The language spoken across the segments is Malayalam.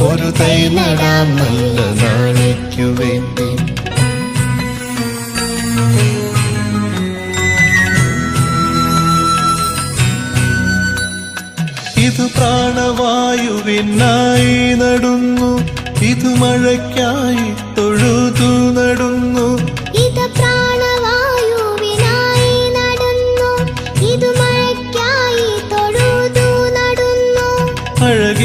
ഒരു തൈ നടാൻ നല്ല നാളേക്കു വേണ്ടി. ഇത് പ്രാണവായുവിനായി നടുന്നു. ഇത് മഴയ്ക്കായി തൊഴുതു നടുന്നു.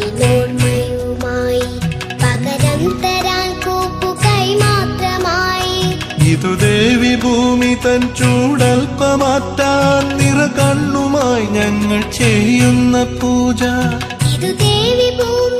മുലപ്പാലിനോർമ്മയുമായി പകരം തരാൻ കൂപ്പുകൈ മാത്രമായി. ഇതു ദേവി ഭൂമി തൻ ചൂടൽപ്പമാറ്റാൻ നിറ കണ്ണുമായി ഞങ്ങൾ ചെയ്യുന്ന പൂജ. ഇതു ദേവി ഭൂമി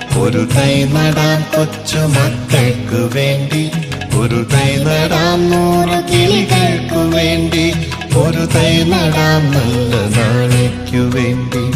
ഒരു തൈ നടാം കൊച്ചു മക്കൾക്കു വേണ്ടി ഒരു തൈ നടാം നൂറ് കിളികൾക്കു വേണ്ടി ഒരു തൈ നടാം നല്ല നാളേക്കു വേണ്ടി.